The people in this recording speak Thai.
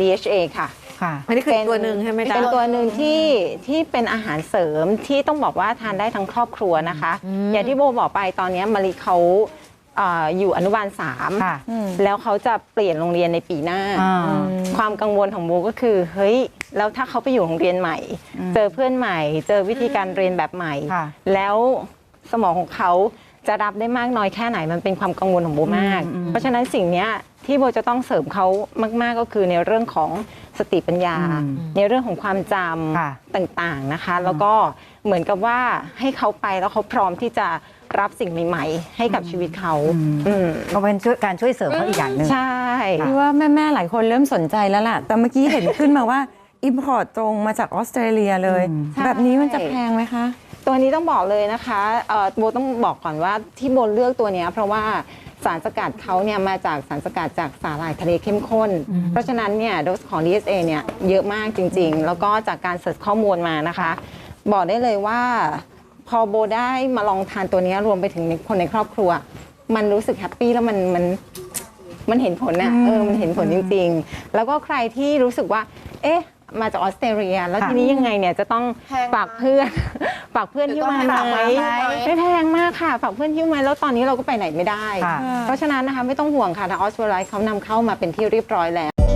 DHA ค่ะ ค่ะ อันนี้คืออีกตัวหนึ่งใช่ไหมจ๊ะ เป็นตัวหนึ่งที่ที่เป็นอาหารเสริมที่ต้องบอกว่าทานได้ทั้งครอบครัวนะคะ อย่างที่โบบอกไปตอนนี้มาริเขาเอ่ออยู่อนุบาลสามค่ะแล้วเขาจะเปลี่ยนโรงเรียนในปีหน้า อ่า ความกังวลของโบก็คือเฮ้ยแล้วถ้าเขาไปอยู่โรงเรียนใหม่ เจอเพื่อนใหม่ เจอวิธีการเรียนแบบใหม่ ค่ะ แล้วสมองของเขาจะรับได้มากน้อยแค่ไหนมันเป็นความกังวลของโบมาก เพราะฉะนั้นสิ่งเนี้ย ที่โบจะต้องเสริมเขามาก ๆ ก็คือในเรื่องของสติปัญญาอืมในเรื่องของความจค่ะำต่างๆนะคะ แล้วก็เหมือนกับว่าให้เขาไปแล้วเขาพร้อมที่จะรับสิ่งใหม่ ๆ ให้กับชีวิตเขาอืมก็เป็นช่วยการช่วยเสริมเขาอีกอย่างหนึ่ง ใช่ พี่ว่าแม่ ๆ หลายคนเริ่มสนใจแล้วล่ะ แต่เมื่อกี้เห็น ขึ้นมาว่าอิมพอร์ตตรงมาจากออสเตรเลียเลย ใช่ แบบนี้มันจะแพงไหมคะ ตัวนี้ต้องบอกเลยนะคะเอ่อโบต้องบอกก่อนว่าที่โบเลือกตัวเนี้ยเพราะว่า สารสกัดเขาเนี่ยมาจากสารสกัดจากสาหร่ายทะเลเข้มข้น เพราะฉะนั้นเนี่ยโดสของ DSA เนี่ยเยอะมากจริง ๆ แล้วก็จากการเสิร์ชข้อมูลมานะคะ บอกได้เลยว่าพอโบได้มาลองทานตัวเนี้ยรวมไปถึงคนในครอบครัว มันรู้สึกแฮปปี้แล้วมันมันมันเห็นผลนะเออมันเห็นผลจริง ๆ แล้วก็ใครที่รู้สึกว่า เอ๊ะ มาจากออสเตรเลีย แล้วค่ะทีนี้ยังไงเนี่ยจะต้องแพงไหมฝากเพื่อน ฝากเพื่อนที่มาจะต้องไหมให้ฝากไว้ไหม ไม่แพงมากค่ะ ฝากเพื่อนที่มาแล้วตอนนี้เราก็ไปไหนไม่ได้ ค่ะ เพราะฉะนั้นนะคะไม่ต้องห่วงค่ะทางออสเตรเลียเขานำเข้ามาเป็นที่เรียบร้อยแล้ว